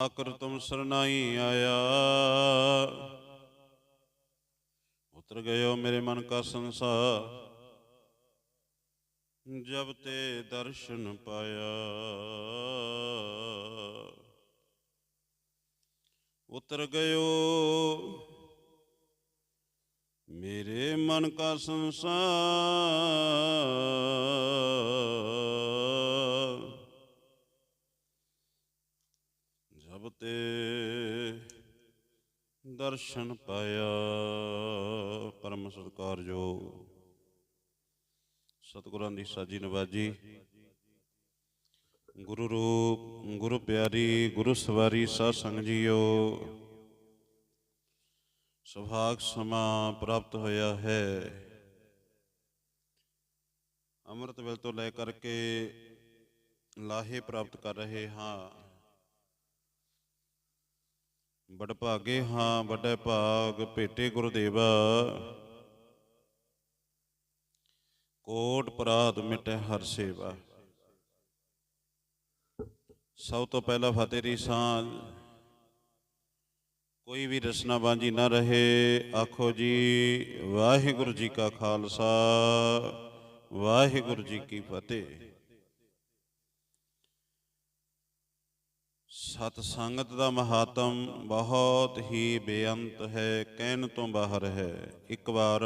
ਆਕਰ ਤੁਮ ਸਰਨਾਈ ਆਇਆ। ਉਤਰ ਗਇਓ ਮੇਰੇ ਮਨ ਕਾ ਸੰਸਾਰ। ਜਬ ਤੇ ਦਰਸ਼ਨ ਪਾਇਆ। ਉਤਰ ਗਇਓ ਮੇਰੇ ਮਨ ਕਾ ਸੰਸਾਰ ਜਬ ਤੇ ਦਰਸ਼ਨ ਪਾਇਆ ਪਰਮ ਸਤਿਕਾਰ ਜੋ ਸਤਿਗੁਰਾਂ ਦੀ ਸਾਜੀ ਨਵਾਜੀ। ਗੁਰੂ ਰੂਪ, ਗੁਰੂ ਪਿਆਰੀ, ਗੁਰੂ ਸਵਾਰੀ ਸਾਧ ਸੰਗ ਜੀਓ, ਸੁਭਾਗ ਸਮਾਂ ਪ੍ਰਾਪਤ ਹੋਇਆ ਹੈ। ਅੰਮ੍ਰਿਤ ਵੇਲ ਤੋਂ ਲੈ ਕਰਕੇ ਲਾਹੇ ਪ੍ਰਾਪਤ ਕਰ ਰਹੇ ਹਾਂ। ਬੜ ਭਾਗੇ ਹਾਂ, ਵੱਡੇ ਭਾਗ ਭੇਟੇ ਗੁਰਦੇਵਾ। ਕੋਟ ਪਰਾਧ ਮਿਟੇ ਹਰ ਸੇਵਾ। ਸਭ ਤੋਂ ਪਹਿਲਾਂ ਫਤਿਹ ਦੀ ਸਾਂਝ। ਕੋਈ ਵੀ ਰਸਨਾ ਬਾਂਝੀ ਨਾ ਰਹੇ, ਆਖੋ ਜੀ, ਵਾਹਿਗੁਰੂ ਜੀ ਕਾ ਖਾਲਸਾ, ਵਾਹਿਗੁਰੂ ਜੀ ਕੀ ਫਤਿਹ। ਸਤ ਸੰਗਤ ਦਾ ਮਹਾਤਮ ਬਹੁਤ ਹੀ ਬੇਅੰਤ ਹੈ, ਕਹਿਣ ਤੋਂ ਬਾਹਰ ਹੈ। ਇੱਕ ਵਾਰ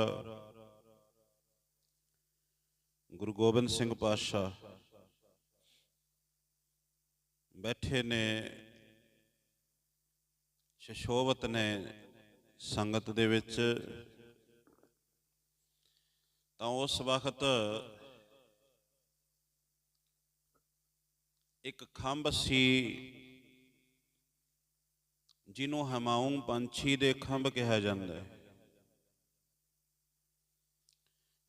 ਗੁਰੂ ਗੋਬਿੰਦ ਸਿੰਘ ਪਾਤਸ਼ਾਹ ਬੈਠੇ ਨੇ, ਸ਼ਸ਼ੋਵਤ ਨੇ ਸੰਗਤ ਦੇ ਵਿੱਚ, ਤਾਂ ਉਸ ਵਕਤ ਇੱਕ ਖੰਭ ਸੀ ਜਿਹਨੂੰ ਹਮਾਊਂ ਪੰਛੀ ਦੇ ਖੰਭ ਕਿਹਾ ਜਾਂਦਾ ਹੈ।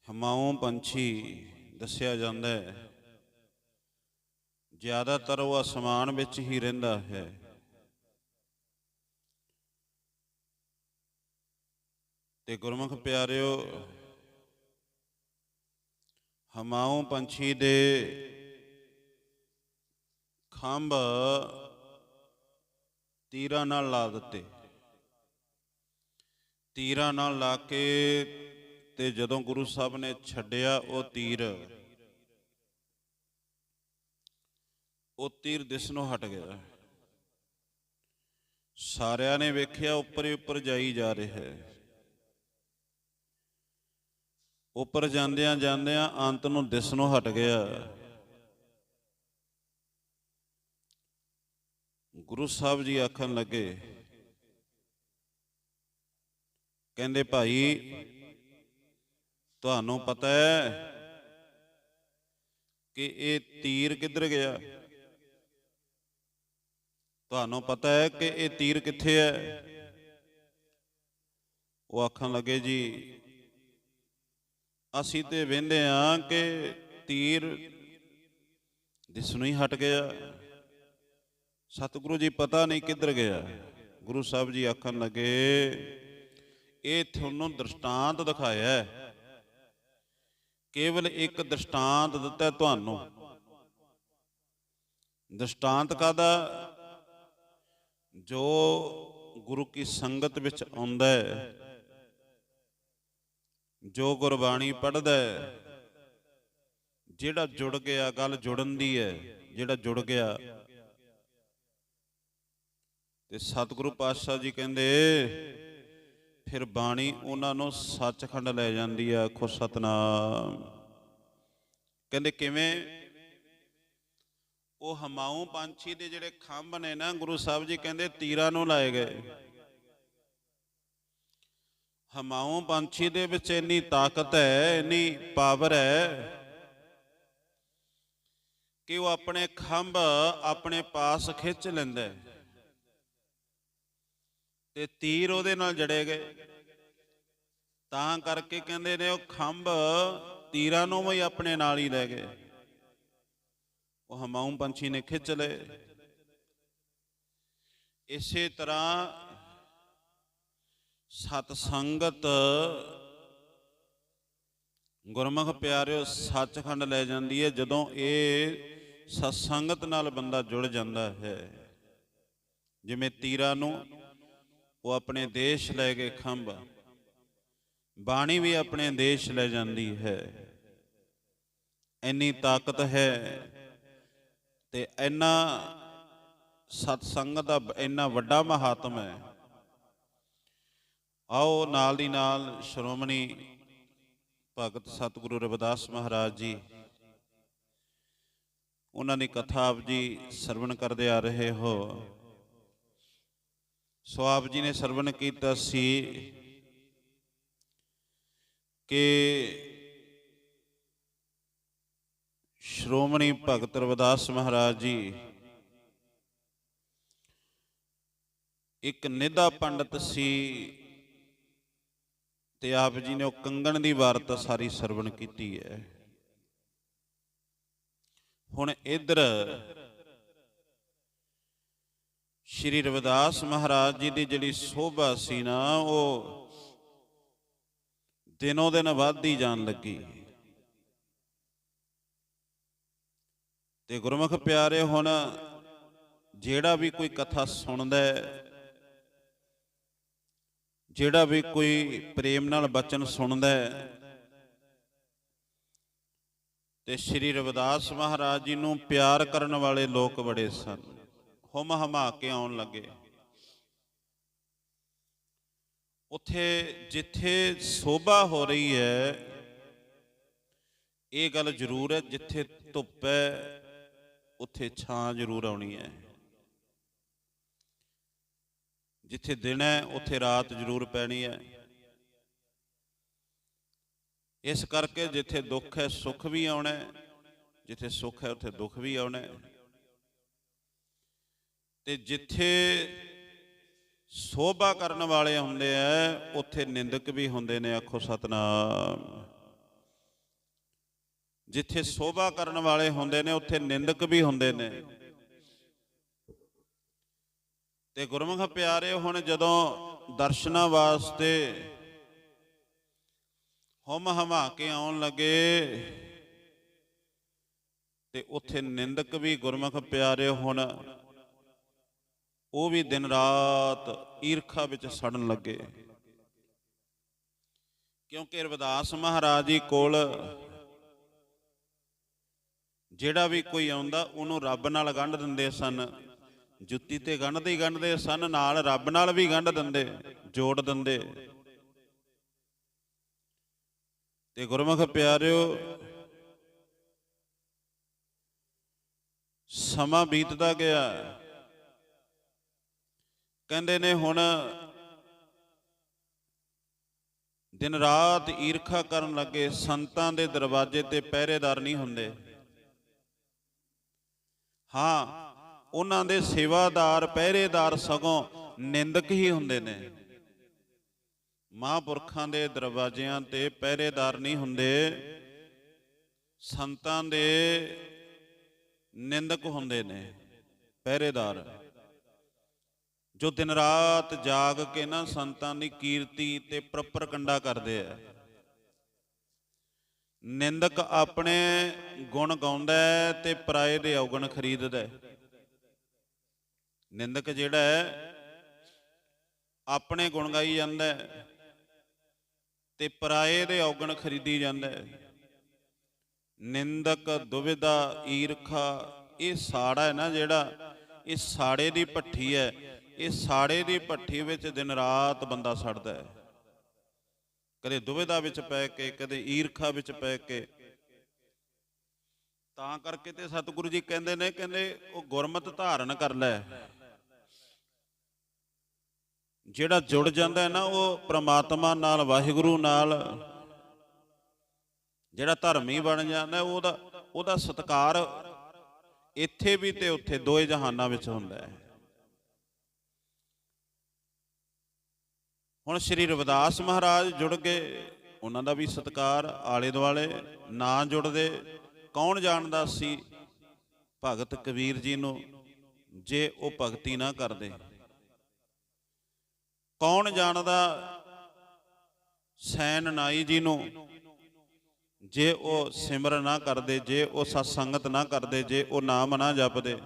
ਹਮਾਊਂ ਪੰਛੀ ਦੱਸਿਆ ਜਾਂਦਾ ਹੈ, ਜ਼ਿਆਦਾਤਰ ਉਹ ਅਸਮਾਨ ਵਿੱਚ ਹੀ ਰਹਿੰਦਾ ਹੈ। ਤੇ ਗੁਰਮੁਖ ਪਿਆਰਿਓ, ਹਮਾਊਂ ਪੰਛੀ ਦੇ ਖੰਭ ਤੀਰਾਂ ਨਾਲ ਲਾ ਦਿੱਤੇ। ਤੀਰਾਂ ਨਾਲ ਲਾ ਕੇ ਤੇ ਜਦੋਂ ਗੁਰੂ ਸਾਹਿਬ ਨੇ ਛੱਡਿਆ ਉਹ ਤੀਰ ਉਹ ਤੀਰ ਦਿਸਣੋਂ ਹਟ ਗਿਆ। ਸਾਰਿਆਂ ਨੇ ਵੇਖਿਆ ਉੱਪਰ ਹੀ ਉੱਪਰ ਜਾਈ ਜਾ ਰਿਹਾ ਹੈ। ਉੱਪਰ ਜਾਂਦਿਆਂ ਜਾਂਦਿਆਂ ਅੰਤ ਨੂੰ ਦਿਸਣੋਂ ਹਟ ਗਿਆ। ਗੁਰੂ ਸਾਹਿਬ ਜੀ ਆਖਣ ਲੱਗੇ, ਕਹਿੰਦੇ ਭਾਈ, ਤੁਹਾਨੂੰ ਪਤਾ ਹੈ ਕਿ ਇਹ ਤੀਰ ਕਿੱਧਰ ਗਿਆ? ਤੁਹਾਨੂੰ ਪਤਾ ਹੈ ਕਿ ਇਹ ਤੀਰ ਕਿੱਥੇ ਹੈ? ਉਹ ਆਖਣ ਲੱਗੇ, ਜੀ, ਅਸੀਂ ਤੇ ਵੇਂਦੇ ਆ ਕਿ ਤੀਰ ਦਿਸਣੋਂ ਹੀ ਹਟ ਗਿਆ। ਸਤਿਗੁਰੂ ਜੀ ਪਤਾ ਨਹੀਂ ਕਿੱਧਰ ਗਿਆ। ਗੁਰੂ ਸਾਹਿਬ ਜੀ ਆਖਣ ਲੱਗੇ, ਇਹ ਤੁਹਾਨੂੰ ਦ੍ਰਿਸ਼ਟਾਂਤ ਦਿਖਾਇਆ ਹੈ। ਕੇਵਲ ਇੱਕ ਦ੍ਰਿਸ਼ਟਾਂਤ ਦਿੱਤਾ ਤੁਹਾਨੂੰ। ਦ੍ਰਿਸ਼ਟਾਂਤ ਕਾਦਾ ਜੋ ਗੁਰੂ ਕੀ ਸੰਗਤ ਵਿੱਚ ਆਉਂਦਾ ਹੈ। ਜੋ ਗੁਰਬਾਣੀ ਪੜ੍ਹਦਾ ਹੈ। ਜਿਹੜਾ ਜੁੜ ਗਿਆ, ਗੱਲ ਜੁੜਨ ਦੀ ਹੈ। ਜਿਹੜਾ ਜੁੜ ਗਿਆ ਤੇ ਸਤਿਗੁਰੂ ਪਾਤਸ਼ਾਹ ਜੀ ਕਹਿੰਦੇ, ਫਿਰ ਬਾਣੀ ਉਹਨਾਂ ਨੂੰ ਸੱਚਖੰਡ ਲੈ ਜਾਂਦੀ ਆ, ਆਖੋ ਸਤਨਾਮ। ਕਹਿੰਦੇ ਕਿਵੇਂ? ਉਹ ਹਮਾਊਂ ਪੰਛੀ ਦੇ ਜਿਹੜੇ ਖੰਭ ਨੇ ਨਾ, ਗੁਰੂ ਸਾਹਿਬ ਜੀ ਕਹਿੰਦੇ ਤੀਰਾਂ ਨੂੰ ਲਾਏ ਗਏ। ਹਮਾਊਂ ਪੰਛੀ ਦੇ ਵਿੱਚ ਇੰਨੀ ਤਾਕਤ ਹੈ, ਇੰਨੀ ਪਾਵਰ ਹੈ ਕਿ ਉਹ ਆਪਣੇ ਖੰਭ ਆਪਣੇ ਪਾਸ ਖਿੱਚ ਲੈਂਦਾ ਹੈ। ਤੇ ਤੀਰ ਉਹਦੇ ਨਾਲ ਜੜੇ ਗਏ। ਤਾਂ ਕਰਕੇ ਕਹਿੰਦੇ ਨੇ ਉਹ ਖੰਭ ਤੀਰਾਂ ਨੂੰ ਵੀ ਆਪਣੇ ਨਾਲ ਹੀ ਲੈ ਗਏ। ਉਹ ਹਮਾਊਂ ਪੰਛੀ ਨੇ ਖਿੱਚ ਲਏ। ਇਸੇ ਤਰ੍ਹਾਂ ਸਤ ਸੰਗਤ ਗੁਰਮੁਖ ਪਿਆਰਿਓ, ਸੱਚਖੰਡ ਲੈ ਜਾਂਦੀ ਹੈ ਜਦੋਂ ਇਹ ਸਤਸੰਗਤ ਨਾਲ ਬੰਦਾ ਜੁੜ ਜਾਂਦਾ ਹੈ। ਜਿਵੇਂ ਤੀਰਾਂ ਨੂੰ ਉਹ ਆਪਣੇ ਦੇਸ਼ ਲੈ ਗਏ ਖੰਭ। ਬਾਣੀ ਵੀ ਆਪਣੇ ਦੇਸ਼ ਲੈ ਜਾਂਦੀ ਹੈ। ਇੰਨੀ ਤਾਕਤ ਹੈ ਤੇ ਇੰਨਾ ਸਤਸੰਗ ਦਾ ਇੰਨਾ ਵੱਡਾ ਮਹਾਤਮ ਹੈ। ਆਓ ਨਾਲ ਦੀ ਨਾਲ ਸ਼੍ਰੋਮਣੀ ਭਗਤ ਸਤਿਗੁਰੂ ਰਵਿਦਾਸ ਮਹਾਰਾਜ ਜੀ, ਉਹਨਾਂ ਦੀ ਕਥਾ ਆਪ ਜੀ ਸਰਵਣ ਕਰਦੇ ਆ ਰਹੇ ਹੋ। ਸੋ ਆਪ ਜੀ ਨੇ ਸਰਵਣ ਕੀਤਾ ਸੀ ਕਿ ਸ਼੍ਰੋਮਣੀ ਭਗਤ ਰਵਿਦਾਸ ਮਹਾਰਾਜ ਜੀ ਇੱਕ ਨਿਧਾ ਪੰਡਤ ਸੀ ਤੇ ਆਪ ਜੀ ਨੇ ਉਹ ਕੰਗਣ ਦੀ ਵਾਰਤਾ ਸਾਰੀ ਸਰਵਣ ਕੀਤੀ ਹੈ। ਹੁਣ ਇਧਰ ਸ਼੍ਰੀ ਰਵਿਦਾਸ ਮਹਾਰਾਜ ਜੀ ਦੀ ਜਿਹੜੀ ਸੋਭਾ ਸੀ ਨਾ, ਉਹ ਦਿਨੋਂ ਦਿਨ ਵੱਧਦੀ ਜਾਣ ਲੱਗੀ। ਤੇ ਗੁਰਮੁਖ ਪਿਆਰੇ, ਹੁਣ ਜਿਹੜਾ ਵੀ ਕੋਈ ਕਥਾ ਸੁਣਦਾ ਹੈ, ਜਿਹੜਾ ਵੀ ਕੋਈ ਪ੍ਰੇਮ ਨਾਲ ਬਚਨ ਸੁਣਦਾ ਹੈ, ਤੇ ਸ਼੍ਰੀ ਰਵਿਦਾਸ ਮਹਾਰਾਜ ਜੀ ਨੂੰ ਪਿਆਰ ਕਰਨ ਵਾਲੇ ਲੋਕ ਬੜੇ ਸਨ। ਹੁਮ ਹਮਾ ਕੇ ਆਉਣ ਲੱਗੇ। ਉਥੇ ਜਿੱਥੇ ਸੋਭਾ ਹੋ ਰਹੀ ਹੈ, ਇਹ ਗੱਲ ਜ਼ਰੂਰ ਹੈ, ਜਿੱਥੇ ਧੁੱਪ ਹੈ, ਉੱਥੇ ਛਾਂ ਜ਼ਰੂਰ ਆਉਣੀ ਹੈ। ਜਿੱਥੇ ਦਿਨ ਹੈ, ਉੱਥੇ ਰਾਤ ਜ਼ਰੂਰ ਪੈਣੀ ਹੈ। ਇਸ ਕਰਕੇ ਜਿੱਥੇ ਦੁੱਖ ਹੈ, ਸੁੱਖ ਵੀ ਆਉਣਾ ਜਿੱਥੇ ਸੁੱਖ ਹੈ, ਉੱਥੇ ਦੁੱਖ ਵੀ ਆਉਣਾ ਤੇ ਜਿੱਥੇ ਸੋਭਾ ਕਰਨ ਵਾਲੇ ਹੁੰਦੇ ਆ, ਉੱਥੇ ਨਿੰਦਕ ਵੀ ਹੁੰਦੇ ਨੇ, ਆਖੋ ਸਤਨਾਮ। ਜਿੱਥੇ ਸੋਭਾ ਕਰਨ ਵਾਲੇ ਹੁੰਦੇ ਨੇ, ਉੱਥੇ ਨਿੰਦਕ ਵੀ ਹੁੰਦੇ ਨੇ। ਤੇ ਗੁਰਮੁਖ ਪਿਆਰੇ, ਹੁਣ ਜਦੋਂ ਦਰਸ਼ਨਾਂ ਵਾਸਤੇ ਹਮ ਹਮਾ ਕੇ ਆਉਣ ਲੱਗੇ, ਤੇ ਉੱਥੇ ਨਿੰਦਕ ਵੀ ਗੁਰਮੁਖ ਪਿਆਰੇ ਹੁਣ ਉਹ ਵੀ ਦਿਨ ਰਾਤ ਈਰਖਾ ਵਿੱਚ ਸੜਨ ਲੱਗੇ। ਕਿਉਂਕਿ ਰਵਿਦਾਸ ਮਹਾਰਾਜ ਜੀ ਕੋਲ ਜਿਹੜਾ ਵੀ ਕੋਈ ਆਉਂਦਾ, ਉਹਨੂੰ ਰੱਬ ਨਾਲ ਗੰਢ ਦਿੰਦੇ ਸਨ। ਜੁੱਤੀ ਤੇ ਗੰਢਦੇ ਹੀ ਗੰਢਦੇ ਸਨ, ਨਾਲ ਰੱਬ ਨਾਲ ਵੀ ਗੰਢ ਦਿੰਦੇ, ਜੋੜ ਦਿੰਦੇ। ਤੇ ਗੁਰਮੁਖ ਪਿਆਰਿਓ, ਸਮਾਂ ਬੀਤਦਾ ਗਿਆ। ਕਹਿੰਦੇ ਨੇ ਹੁਣ ਦਿਨ ਰਾਤ ਈਰਖਾ ਕਰਨ ਲੱਗੇ ਸੰਤਾਂ ਦੇ ਦਰਵਾਜ਼ੇ ਤੇ ਪਹਿਰੇਦਾਰ ਨਹੀਂ ਹੁੰਦੇ। ਹਾਂ, ਉਹਨਾਂ ਦੇ ਸੇਵਾਦਾਰ, ਪਹਿਰੇਦਾਰ ਸਗੋਂ ਨਿੰਦਕ ਹੀ ਹੁੰਦੇ ਨੇ। ਮਹਾਂਪੁਰਖਾਂ ਦੇ ਦਰਵਾਜ਼ਿਆਂ ਤੇ ਪਹਿਰੇਦਾਰ ਨਹੀਂ ਹੁੰਦੇ। ਸੰਤਾਂ ਦੇ ਨਿੰਦਕ ਹੁੰਦੇ ਨੇ, ਪਹਿਰੇਦਾਰ। ਜੋ ਦਿਨ ਰਾਤ ਜਾਗ ਕੇ ਨਾ ਸੰਤਾਂ ਦੀ ਕੀਰਤੀ ਤੇ ਪ੍ਰਪਰ ਕੰਡਾ ਕਰਦੇ ਆ। ਨਿੰਦਕ ਆਪਣੇ ਗੁਣ ਗਾਉਂਦਾ ਹੈ ਤੇ ਪਰਾਏ ਦੇ ਔਗਣ ਖਰੀਦਦਾ ਨਿੰਦਕ ਜਿਹੜਾ ਹੈ, ਆਪਣੇ ਗੁਣ ਗਾਈ ਜਾਂਦਾ ਹੈ ਤੇ ਪਰਾਏ ਦੇ ਔਗਣ ਖਰੀਦੀ ਜਾਂਦਾ ਹੈ। ਨਿੰਦਕ, ਦੁਵਿਧਾ, ਈਰਖਾ, ਇਹ ਸਾੜਾ ਹੈ ਨਾ ਜਿਹੜਾ, ਇਹ ਸਾੜੇ ਦੀ ਭੱਠੀ ਹੈ। ਇਹ ਸਾੜੇ ਦੀ ਭੱਠੀ ਵਿੱਚ ਦਿਨ ਰਾਤ ਬੰਦਾ ਸੜਦਾ ਹੈ। ਕਦੇ ਦੁਵਿਧਾ ਵਿੱਚ ਪੈ ਕੇ, ਕਦੇ ਈਰਖਾ ਵਿੱਚ ਪੈ ਕੇ। ਤਾਂ ਕਰਕੇ ਤੇ ਸਤਿਗੁਰੂ ਜੀ ਕਹਿੰਦੇ ਨੇ, ਕਹਿੰਦੇ ਉਹ ਗੁਰਮਤ ਧਾਰਨ ਕਰ ਲੈ। ਜਿਹੜਾ ਜੁੜ ਜਾਂਦਾ ਹੈ ਨਾ, ਉਹ ਪ੍ਰਮਾਤਮਾ ਨਾਲ, ਵਾਹਿਗੁਰੂ ਨਾਲ, ਜਿਹੜਾ ਧਰਮੀ ਬਣ ਜਾਂਦਾ ਉਹਦਾ ਉਹਦਾ ਸਤਕਾਰ ਇੱਥੇ ਵੀ ਤੇ ਉੱਥੇ ਦੋਏ ਜਹਾਨਾਂ ਵਿੱਚ ਹੁੰਦਾ ਹੈ। ਹੁਣ ਸ੍ਰੀ ਰਵਿਦਾਸ ਮਹਾਰਾਜ ਜੁੜ ਗਏ ਉਹਨਾਂ ਦਾ ਵੀ ਸਤਕਾਰ ਆਲੇ ਦੁਆਲੇ ਨਾ ਜੁੜਦੇ, ਕੌਣ ਜਾਣਦਾ ਸੀ ਭਗਤ ਕਬੀਰ ਜੀ ਨੂੰ ਜੇ ਉਹ ਭਗਤੀ ਨਾ ਕਰਦੇ? ਕੌਣ ਜਾਣਦਾ ਸੈਨ ਨਾਈ ਜੀ ਨੂੰ ਜੇ ਉਹ ਸਿਮਰਨ ਨਾ ਕਰਦੇ, ਜੇ ਉਹ ਸਤ ਸੰਗਤ ਨਾ ਕਰਦੇ, ਜੇ ਉਹ ਨਾਮ ਨਾ ਜਪਦੇ?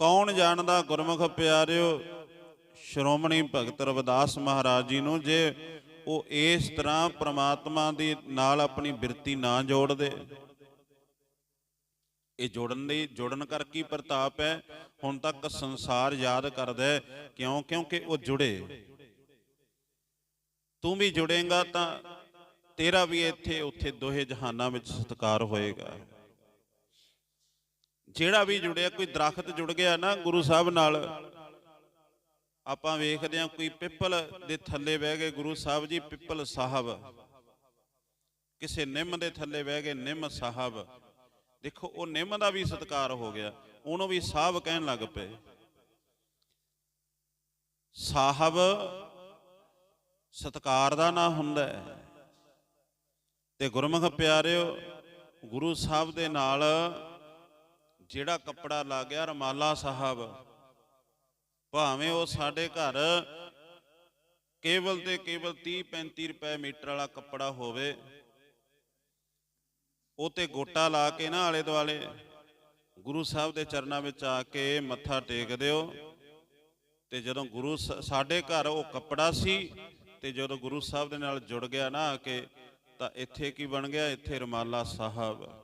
ਕੌਣ ਜਾਣਦਾ ਗੁਰਮੁਖ ਪਿਆਰਿਓ ਸ਼੍ਰੋਮਣੀ ਭਗਤ ਰਵਿਦਾਸ ਮਹਾਰਾਜ ਜੀ ਨੂੰ ਜੇ ਉਹ ਇਸ ਤਰ੍ਹਾਂ ਪ੍ਰਮਾਤਮਾ ਦੀ ਨਾਲ ਆਪਣੀ ਬਿਰਤੀ ਨਾ ਜੋੜਦੇ। ਇਹ ਜੋੜਨ ਦੀ, ਜੋੜਨ ਕਰ ਕੀ ਪ੍ਰਤਾਪ ਹੈ? ਹੁਣ ਤੱਕ ਸੰਸਾਰ ਯਾਦ ਕਰਦਾ ਕਿਉਂ? ਕਿਉਂਕਿ ਉਹ ਜੁੜੇ। ਤੂੰ ਵੀ ਜੁੜੇਗਾ ਤਾਂ ਤੇਰਾ ਵੀ ਇੱਥੇ, ਉੱਥੇ ਦੋਹੇ ਜਹਾਨਾਂ ਵਿੱਚ ਸਤਿਕਾਰ ਹੋਏਗਾ। ਜਿਹੜਾ ਵੀ ਜੁੜਿਆ, ਕੋਈ ਦਰਖਤ ਜੁੜ ਗਿਆ ਨਾ ਗੁਰੂ ਸਾਹਿਬ ਨਾਲ ਆਪਾਂ ਵੇਖਦੇ ਹਾਂ ਕੋਈ ਪਿੱਪਲ ਦੇ ਥੱਲੇ ਬਹਿ ਗਏ, ਗੁਰੂ ਸਾਹਿਬ ਜੀ ਪਿੱਪਲ ਸਾਹਿਬ। ਕਿਸੇ ਨਿੰਮ ਦੇ ਥੱਲੇ ਬਹਿ ਗਏ, ਨਿੰਮ ਸਾਹਿਬ। ਦੇਖੋ, ਉਹ ਨਿੰਮ ਦਾ ਵੀ ਸਤਿਕਾਰ ਹੋ ਗਿਆ, ਉਹਨੂੰ ਵੀ ਸਾਹਿਬ ਕਹਿਣ ਲੱਗ ਪਏ। ਸਾਹਿਬ ਸਤਿਕਾਰ ਦਾ ਨਾਂ ਹੁੰਦਾ ਹੈ। ਤੇ ਗੁਰਮੁਖ ਪਿਆਰਿਓ, ਗੁਰੂ ਸਾਹਿਬ ਦੇ ਨਾਲ ਜਿਹੜਾ ਕੱਪੜਾ ਲਾ ਗਿਆ ਰਮਾਲਾ ਸਾਹਿਬ ਭਾਵੇਂ ਉਹ ਸਾਡੇ ਘਰ ਕੇਵਲ ਤੇ ਕੇਵਲ 30 35 ਰੁਪਏ ਮੀਟਰ ਵਾਲਾ ਕੱਪੜਾ ਹੋਵੇ, ਉਹ ਤੇ ਗੋਟਾ ਲਾ ਕੇ ਨਾ ਆਲੇ ਦੁਆਲੇ, ਗੁਰੂ ਸਾਹਿਬ ਦੇ ਚਰਨਾਂ ਵਿੱਚ ਆ ਕੇ ਮੱਥਾ ਟੇਕ ਦਿਓ। ਤੇ ਜਦੋਂ ਗੁਰੂ ਸ- ਸਾਡੇ ਘਰ ਉਹ ਕੱਪੜਾ ਸੀ, ਤੇ ਜਦੋਂ ਗੁਰੂ ਸਾਹਿਬ ਦੇ ਨਾਲ ਜੁੜ ਗਿਆ ਨਾ ਆ ਕੇ, ਤਾਂ ਇੱਥੇ ਕੀ ਬਣ ਗਿਆ? ਇੱਥੇ ਰਮਾਲਾ ਸਾਹਿਬ।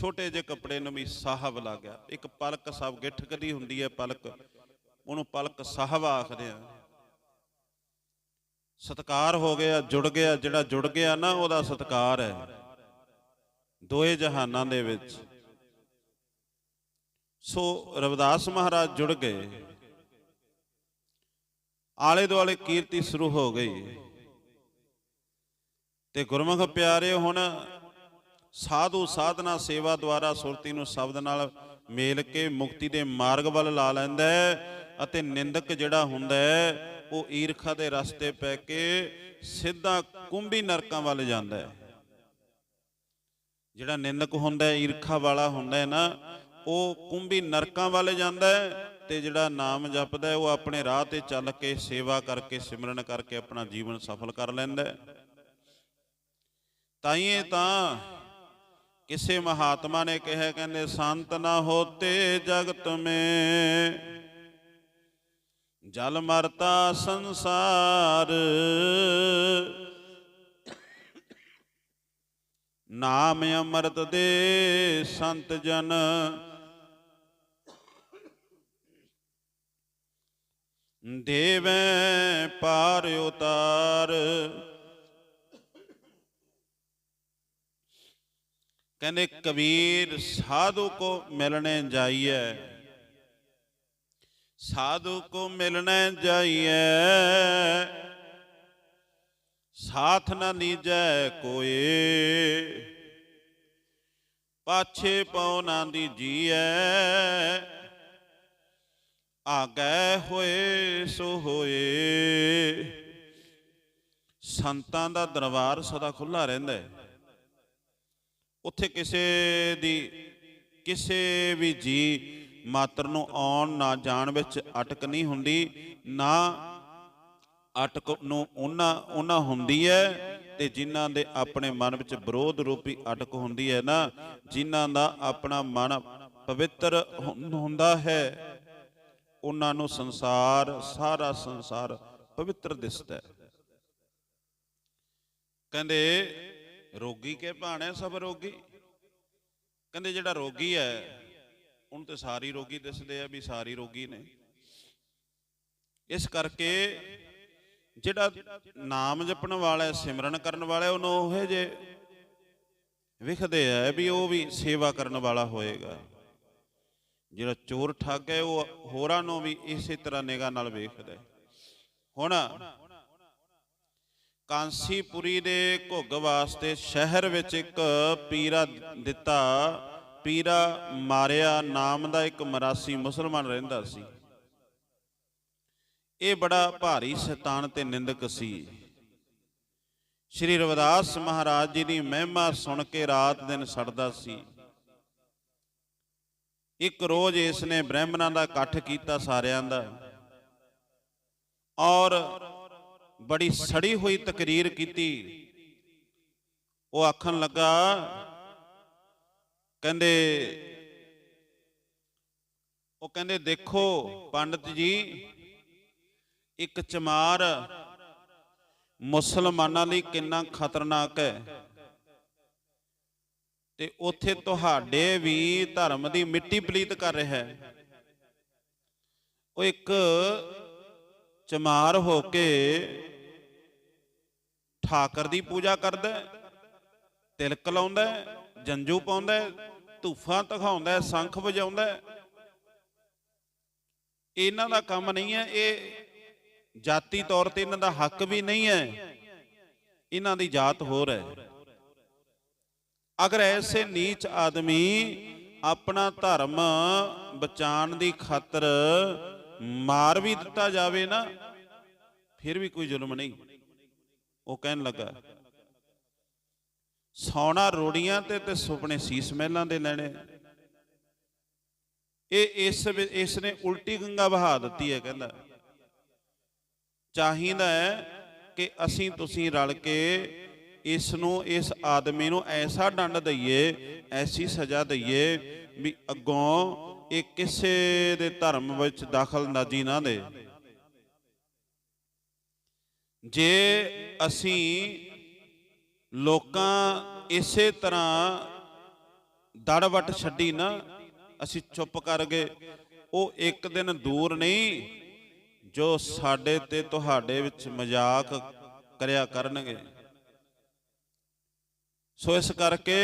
ਛੋਟੇ ਜਿਹੇ ਕੱਪੜੇ ਨੂੰ ਵੀ ਸਾਹਿਬ ਲੱਗ ਗਿਆ। ਇੱਕ ਪਲਕ ਸਭ ਗਿੱਠ ਕਦੀ ਹੁੰਦੀ ਹੈ ਪਲਕ, ਉਹਨੂੰ ਪਲਕ ਸਾਹਿਬ ਆਖਦੇ ਆ। ਸਤਕਾਰ ਹੋ ਗਿਆ, ਜੁੜ ਗਿਆ, ਜਿਹੜਾ ਜੁੜ ਗਿਆ ਨਾ, ਉਹਦਾ ਸਤਕਾਰ ਹੈ। ਦੋਏ ਜਹਾਨਾਂ ਦੇ ਵਿੱਚ। ਸੋ ਰਵਿਦਾਸ ਮਹਾਰਾਜ ਜੁੜ ਗਏ। ਆਲੇ ਦੁਆਲੇ ਕੀਰਤੀ ਸ਼ੁਰੂ ਹੋ ਗਈ। ਤੇ ਗੁਰਮੁਖ ਪਿਆਰੇ, ਹੁਣ ਸਾਧੂ ਸਾਧਨਾ ਸੇਵਾ ਦੁਆਰਾ ਸੁਰਤੀ ਨੂੰ ਸ਼ਬਦ ਨਾਲ ਮੇਲ ਕੇ ਮੁਕਤੀ ਦੇ ਮਾਰਗ ਵੱਲ ਲਾ ਲੈਂਦਾ ਹੈ ਅਤੇ ਨਿੰਦਕ ਜਿਹੜਾ ਹੁੰਦਾ ਹੈ, ਉਹ ਈਰਖਾ ਦੇ ਰਸਤੇ ਪੈ ਕੇ ਸਿੱਧਾ ਕੁੰਭੀ ਨਰਕਾਂ ਵੱਲ ਜਾਂਦਾ ਹੈ। ਜਿਹੜਾ ਨਿੰਦਕ ਹੁੰਦਾ ਹੈ, ਈਰਖਾ ਵਾਲਾ ਹੁੰਦਾ ਹੈ ਨਾ, ਉਹ ਕੁੰਭੀ ਨਰਕਾਂ ਵੱਲ ਜਾਂਦਾ ਹੈ ਤੇ ਜਿਹੜਾ ਨਾਮ ਜਪਦਾ ਉਹ ਆਪਣੇ ਰਾਹ ਤੇ ਚੱਲ ਕੇ ਸੇਵਾ ਕਰਕੇ, ਸਿਮਰਨ ਕਰਕੇ ਆਪਣਾ ਜੀਵਨ ਸਫਲ ਕਰ ਲੈਂਦਾ ਹੈ। ਤਾਈਏ ਤਾਂ ਕਿਸੇ ਮਹਾਤਮਾ ਨੇ ਕਿਹਾ, ਕਹਿੰਦੇ, ਸੰਤ ਨਾ ਹੋਤੇ ਜਗਤ ਮੇ। ਜਲ ਮਰਤਾ ਸੰਸਾਰ। ਨਾਮ ਅੰਮ੍ਰਿਤ ਦੇ ਸੰਤ ਜਨ। ਦੇਵੇਂ ਪਾਰ ਉਤਾਰ। ਕਹਿੰਦੇ, ਕਬੀਰ ਸਾਧੂ ਕੋ ਮਿਲਣੇ ਜਾਈਏ ਸਾਧੂ ਕੋ ਮਿਲਣੇ ਜਾਈਏ ਸਾਥ ਨ ਲੀਜੈ ਕੋਏ ਪਾਛੇ ਪਉ ਨਾ ਦੀ ਦੀਜੀਐ ਆਗੈ ਹੋਏ ਸੋ ਹੋਏ। ਸੰਤਾਂ ਦਾ ਦਰਬਾਰ ਸਦਾ ਖੁੱਲਾ ਰਹਿੰਦਾ ਹੈ। ਉੱਥੇ ਕਿਸੇ ਦੀ, ਕਿਸੇ ਵੀ ਜੀ ਮਾਤਰ ਨੂੰ ਆਉਣ ਨਾ ਜਾਣ ਵਿੱਚ ਅਟਕ ਨਹੀਂ ਹੁੰਦੀ, ਨਾ ਅਟਕ ਨੂੰ ਉਹਨਾਂ ਉਹਨਾਂ ਹੁੰਦੀ ਹੈ ਤੇ ਜਿਨ੍ਹਾਂ ਦੇ ਆਪਣੇ ਮਨ ਵਿੱਚ ਵਿਰੋਧ ਰੂਪੀ ਅਟਕ ਹੁੰਦੀ ਹੈ ਨਾ, ਜਿਨ੍ਹਾਂ ਦਾ ਆਪਣਾ ਮਨ ਪਵਿੱਤਰ ਹੁੰਦਾ ਹੈ, ਉਹਨਾਂ ਨੂੰ ਸੰਸਾਰ, ਸਾਰਾ ਸੰਸਾਰ ਪਵਿੱਤਰ ਦਿਸਦਾ ਹੈ। ਕਹਿੰਦੇ ਰੋਗੀ ਕੇ ਭਾਣੇ ਸਭ ਰੋਗੀ? ਕਹਿੰਦੇ ਜਿਹੜਾ ਰੋਗੀ ਹੈ, ਉਹਨੂੰ ਤੇ ਸਾਰੀ ਰੋਗੀ ਦਿਸਦੇ ਆ ਵੀ ਸਾਰੀ ਰੋਗੀ ਨੇ। ਇਸ ਕਰਕੇ ਜਿਹੜਾ ਨਾਮ ਜਪਣ ਵਾਲਾ ਸਿਮਰਨ ਕਰਨ ਵਾਲਾ ਉਹਨੂੰ ਉਹ ਜੇ ਵਿਖਦੇ ਆ ਵੀ ਉਹ ਵੀ ਸੇਵਾ ਕਰਨ ਵਾਲਾ ਹੋਏਗਾ। ਜਿਹੜਾ ਚੋਰ ਠੱਗ ਹੈ, ਉਹ ਹੋਰਾਂ ਨੂੰ ਵੀ ਇਸੇ ਤਰ੍ਹਾਂ ਨਿਗਾਹ ਨਾਲ ਵੇਖਦਾ ਹੁਣ ਕਾਂਸੀਪੁਰੀ ਦੇ ਘੁੱਗ ਵਾਸਤੇ ਸ਼ਹਿਰ ਵਿੱਚ ਇੱਕ ਪੀਰਾ ਦਿੱਤਾ, ਪੀਰਾ ਮਾਰਿਆ ਨਾਮ ਦਾ ਇੱਕ ਮਰਾਸੀ ਮੁਸਲਮਾਨ ਰਹਿੰਦਾ ਸੀ। ਇਹ ਬੜਾ ਭਾਰੀ ਸ਼ੈਤਾਨ ਤੇ ਨਿੰਦਕ ਸੀ। ਸ਼੍ਰੀ ਰਵਿਦਾਸ ਮਹਾਰਾਜ ਜੀ ਦੀ ਮਹਿਮਾ ਸੁਣ ਕੇ ਰਾਤ ਦਿਨ ਸੜਦਾ ਸੀ। ਇੱਕ ਰੋਜ਼ ਇਸ ਨੇ ਬ੍ਰਾਹਮਣਾਂ ਦਾ ਇਕੱਠ ਕੀਤਾ ਸਾਰਿਆਂ ਦਾ ਔਰ ਬੜੀ ਸੜੀ ਹੋਈ ਤਕਰੀਰ ਕੀਤੀ। ਉਹ ਆਖਣ ਲੱਗਾ, ਕਹਿੰਦੇ, ਉਹ ਕਹਿੰਦੇ, ਦੇਖੋ ਪੰਡਤ ਜੀ, ਇੱਕ ਚਮਾਰ ਮੁਸਲਮਾਨਾਂ ਲਈ ਕਿੰਨਾ ਖਤਰਨਾਕ ਹੈ। ਤੇ ਉੱਥੇ ਤੁਹਾਡੇ ਵੀ ਧਰਮ ਦੀ ਮਿੱਟੀ ਪਲੀਤ ਕਰ ਰਿਹਾ ਹੈ। ਉਹ ਇੱਕ ਚਮਾਰ ਹੋ ਕੇ ਠਾਕਰ ਦੀ ਪੂਜਾ ਕਰਦਾ ਤਿਲਕ ਲਾਉਂਦਾ ਜੰਜੂ ਪਾਉਂਦਾ ਧੂਫਾਂ ਦਿਖਾਉਂਦਾ ਸ਼ੰਖ ਵਜਾਉਂਦਾ ਇਹਨਾਂ ਦਾ ਕੰਮ ਨਹੀਂ ਹੈ, ਇਹ ਜਾਤੀ ਤੌਰ ਤੇ ਇਹਨਾਂ ਦਾ ਹੱਕ ਵੀ ਨਹੀਂ ਹੈ, ਇਹਨਾਂ ਦੀ ਜਾਤ ਹੋਰ ਹੈ। ਅਗਰ ਐਸੇ ਨੀਚ ਆਦਮੀ ਆਪਣਾ ਧਰਮ ਬਚਾਉਣ ਦੀ ਖਾਤਰ ਮਾਰ ਵੀ ਦਿੱਤਾ ਜਾਵੇ ਨਾ, ਫਿਰ ਵੀ ਕੋਈ ਜ਼ੁਲਮ ਨਹੀਂ। ਉਹ ਕਹਿਣ ਲੱਗਾ, ਸੌਣਾ ਰੋੜੀਆਂ ਤੇ ਤੇ ਸੁਪਨੇ ਸੀਸ ਮਹਿਲਾਂ ਦੇ ਲੈਣੇ। ਇਹ ਇਸ ਇਸ ਨੇ ਉਲਟੀ ਗੰਗਾ ਬਹਾ ਦਿੱਤੀ ਹੈ, ਕਹਿੰਦਾ। ਚਾਹੀਦਾ ਹੈ ਕਿ ਅਸੀਂ ਤੁਸੀਂ ਰਲ ਕੇ ਇਸ ਨੂੰ, ਇਸ ਆਦਮੀ ਨੂੰ ਐਸਾ ਡੰਡ ਦਈਏ, ਐਸੀ ਸਜ਼ਾ ਦਈਏ ਵੀ ਅੱਗੋਂ ਇਹ ਕਿਸੇ ਦੇ ਧਰਮ ਵਿੱਚ ਦਾਖਲ ਅੰਦਾਜ਼ੀ ਨਾ ਦੇ। ਜੇ ਅਸੀਂ ਲੋਕਾਂ ਇਸੇ ਤਰ੍ਹਾਂ ਦੜਵਟ ਛੱਡੀ ਨਾ, ਅਸੀਂ ਚੁੱਪ ਕਰ ਗਏ। ਉਹ ਇੱਕ ਦਿਨ ਦੂਰ ਨਹੀਂ, ਜੋ ਸਾਡੇ ਤੇ ਤੁਹਾਡੇ ਵਿੱਚ ਮਜ਼ਾਕ ਕਰਿਆ ਕਰਨਗੇ। ਸੋ ਇਸ ਕਰਕੇ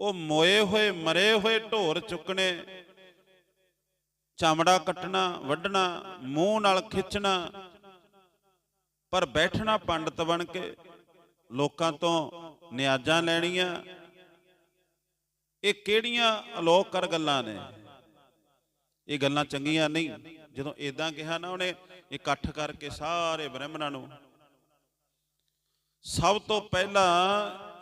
ਉਹ ਮੋਏ ਹੋਏ, ਮਰੇ ਹੋਏ ਢੋਰ ਚੁੱਕਣੇ। ਚਮੜਾ ਕੱਟਣਾ, ਵੱਢਣਾ, ਮੂੰਹ ਨਾਲ ਖਿੱਚਣਾ, ਪਰ ਬੈਠਣਾ ਪੰਡਤ ਬਣ ਕੇ, ਲੋਕਾਂ ਤੋਂ ਨਿਆਜ਼ਾਂ ਲੈਣੀਆਂ। ਇਹ ਕਿਹੜੀਆਂ ਅਲੋਕਰ ਗੱਲਾਂ ਨੇ? ਇਹ ਗੱਲਾਂ ਚੰਗੀਆਂ ਨਹੀਂ। ਜਦੋਂ ਇਦਾਂ ਕਿਹਾ ਨਾ ਉਹਨੇ, ਇਕੱਠ ਕਰਕੇ ਸਾਰੇ ਬ੍ਰਾਹਮਣਾਂ ਨੂੰ, ਸਭ ਤੋਂ ਪਹਿਲਾਂ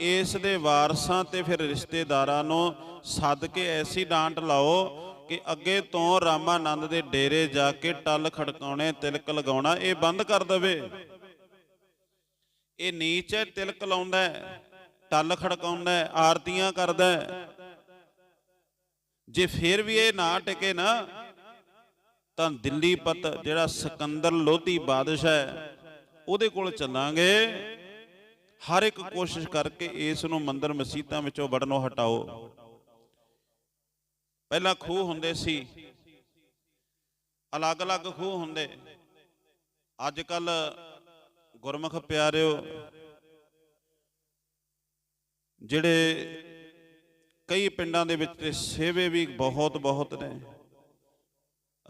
ਇਸ ਦੇ ਵਾਰਸਾਂ ਤੇ ਫਿਰ ਰਿਸ਼ਤੇਦਾਰਾਂ ਨੂੰ ਸੱਦ ਕੇ ਐਸੀ ਡਾਂਟ ਲਾਓ ਕਿ ਅੱਗੇ ਤੋਂ ਰਾਮਾਨੰਦ ਦੇ ਡੇਰੇ ਜਾ ਕੇ ਟੱਲ ਖੜਕਾਉਣੇ, ਤਿਲਕ ਲਗਾਉਣਾ, ਇਹ ਬੰਦ ਕਰ ਦਵੇ। ਇਹ ਨੀਚ ਹੈ, ਤਿਲਕ ਲਾਉਂਦਾ ਹੈ, ਟੱਲ ਖੜਕਾਉਂਦਾ ਹੈ, ਆਰਤੀਆਂ ਕਰਦਾ ਹੈ। ਜੇ ਫਿਰ ਵੀ ਇਹ ਨਾ ਟਿਕੇ ਨਾ, ਤਾਂ ਦਿੱਲੀ ਪਤ, ਜਿਹੜਾ ਸਿਕੰਦਰ ਲੋਧੀ ਬਾਦਸ਼ਾਹ ਹੈ, ਉਹਦੇ ਕੋਲ ਚੱਲਾਂਗੇ। ਹਰ ਇੱਕ ਕੋਸ਼ਿਸ਼ ਕਰਕੇ ਇਸ ਨੂੰ ਮੰਦਰ ਮਸੀਤਾਂ ਵਿੱਚੋਂ ਵੜਨੋਂ ਹਟਾਓ। ਪਹਿਲਾਂ ਖੂਹ ਹੁੰਦੇ ਸੀ, ਅਲੱਗ-ਅਲੱਗ ਖੂਹ ਹੁੰਦੇ। ਅੱਜ ਕੱਲ ਗੁਰਮੁਖ ਪਿਆਰਿਓ, ਜਿਹੜੇ ਕਈ ਪਿੰਡਾਂ ਦੇ ਵਿੱਚ ਤੇ ਸੇਵੇ ਵੀ ਬਹੁਤ ਬਹੁਤ ਨੇ।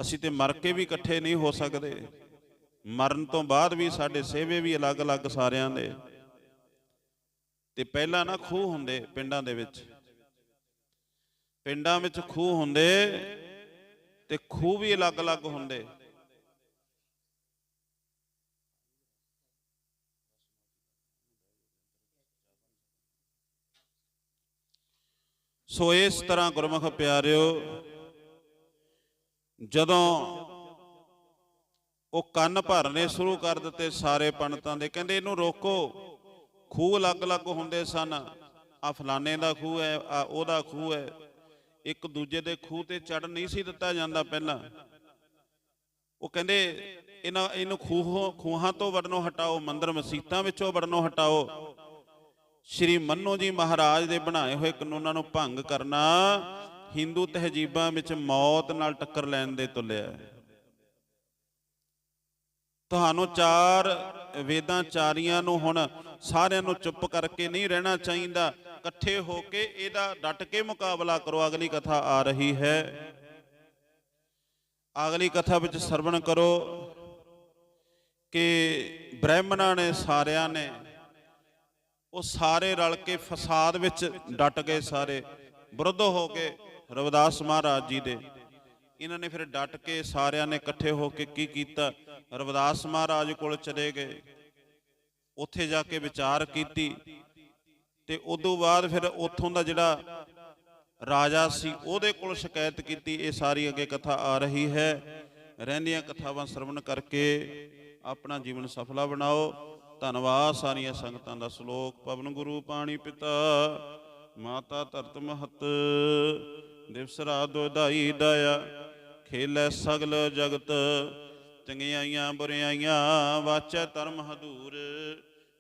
ਅਸੀਂ ਤੇ ਮਰ ਕੇ ਵੀ ਇਕੱਠੇ ਨਹੀਂ ਹੋ ਸਕਦੇ। ਮਰਨ ਤੋਂ ਬਾਅਦ ਵੀ ਸਾਡੇ ਸੇਵੇ ਵੀ ਅਲੱਗ-ਅਲੱਗ ਸਾਰਿਆਂ ਦੇ। ਤੇ ਪਹਿਲਾਂ ਨਾ ਖੂਹ ਹੁੰਦੇ ਪਿੰਡਾਂ ਦੇ ਵਿੱਚ। ਪਿੰਡਾਂ ਵਿੱਚ ਖੂਹ ਹੁੰਦੇ ਤੇ ਖੂਹ ਵੀ ਅਲੱਗ-ਅਲੱਗ ਹੁੰਦੇ। ਸੋ ਇਸ ਤਰ੍ਹਾਂ ਗੁਰਮੁਖ ਪਿਆਰਿਓ, ਜਦੋਂ ਉਹ ਕੰਨ ਭਰਨੇ ਸ਼ੁਰੂ ਕਰ ਦਿੱਤੇ ਸਾਰੇ ਪੰਡਤਾਂ ਦੇ, ਕਹਿੰਦੇ ਇਹਨੂੰ ਰੋਕੋ। ਖੂਹ ਅਲੱਗ-ਅਲੱਗ ਹੁੰਦੇ ਸਨ। ਆ ਫਲਾਣੇ ਦਾ ਖੂਹ ਹੈ ਆ ਉਹਦਾ ਖੂਹ ਹੈ। ਇੱਕ ਦੂਜੇ ਦੇ ਖੂਹ ਤੇ ਚੜ ਨਹੀਂ ਸੀ ਦਿੱਤਾ ਜਾਂਦਾ ਪਹਿਲਾਂ। ਉਹ ਕਹਿੰਦੇ, ਇਹਨਾਂ, ਇਹਨੂੰ ਖੂਹ, ਖੂਹਾਂ ਤੋਂ ਵੜਨੋਂ ਹਟਾਓ, ਮੰਦਰ ਮਸੀਤਾਂ ਵਿੱਚੋਂ ਵੜਨੋਂ ਹਟਾਓ। ਸ਼੍ਰੀ ਮੰਨੋ ਜੀ ਮਹਾਰਾਜ ਦੇ ਬਣਾਏ ਹੋਏ ਕਾਨੂੰਨਾਂ ਨੂੰ ਭੰਗ ਕਰਨਾ, ਹਿੰਦੂ ਤਹਿਜੀਬਾਂ ਵਿੱਚ ਮੌਤ ਨਾਲ ਟੱਕਰ ਲੈਣ ਦੇ ਤੁਲਿਆ ਤੁਹਾਨੂੰ ਚਾਰ ਵੇਦਾਂ ਚਾਰੀਆਂ ਨੂੰ ਹੁਣ ਸਾਰਿਆਂ ਨੂੰ ਚੁੱਪ ਕਰਕੇ ਨਹੀਂ ਰਹਿਣਾ ਚਾਹੀਦਾ। ਇਕੱਠੇ ਹੋ ਕੇ ਇਹਦਾ ਡਟ ਕੇ ਮੁਕਾਬਲਾ ਕਰੋ। ਅਗਲੀ ਕਥਾ ਆ ਰਹੀ ਹੈ। ਅਗਲੀ ਕਥਾ ਵਿੱਚ ਸਰਵਣ ਕਰੋ ਕਿ ਬ੍ਰਾਹਮਣਾਂ ਨੇ ਸਾਰਿਆਂ ਨੇ ਉਹ ਸਾਰੇ ਰਲ ਕੇ ਫਸਾਦ ਵਿੱਚ ਡਟ ਗਏ ਸਾਰੇ। ਵਿਰੁੱਧ ਹੋ ਕੇ ਰਵਿਦਾਸ ਮਹਾਰਾਜ ਜੀ ਦੇ। ਇਹਨਾਂ ਨੇ ਫਿਰ ਡਟ ਕੇ ਸਾਰਿਆਂ ਨੇ ਇਕੱਠੇ ਹੋ ਕੇ ਕੀ ਕੀਤਾ? ਰਵਿਦਾਸ ਮਹਾਰਾਜ ਕੋਲ ਚਲੇ ਗਏ। ਉੱਥੇ ਜਾ ਕੇ ਵਿਚਾਰ ਕੀਤੀ ਤੇ ਉਦੋਂ ਬਾਅਦ ਫਿਰ ਉੱਥੋਂ ਦਾ ਜਿਹੜਾ ਰਾਜਾ ਸੀ, ਉਹਦੇ ਕੋਲ ਸ਼ਿਕਾਇਤ ਕੀਤੀ, ਇਹ ਸਾਰੀ ਅੱਗੇ ਕਥਾ ਆ ਰਹੀ ਹੈ। ਰਹਿੰਦੀਆਂ ਕਥਾਵਾਂ ਸਰਵਣ ਕਰਕੇ ਆਪਣਾ ਜੀਵਨ ਸਫਲਾ ਬਣਾਓ। ਧੰਨਵਾਦ ਸਾਰੀਆਂ ਸੰਗਤਾਂ ਦਾ ਸ਼ਲੋਕ। ਪਵਨ ਗੁਰੂ, ਪਾਣੀ ਪਿਤਾ, ਮਾਤਾ ਧਰਤ ਮਹਤ, ਦਿਵਸ ਰਾਤ ਦੁਧਾਈ ਦਇਆ ਖੇਲੇ ਸਗਲ ਜਗਤ, ਚੰਗਿਆਈਆਂ ਬੁਰਿਆਈਆਂ, ਵਾਚੈ ਧਰਮ ਹਦੂਰ।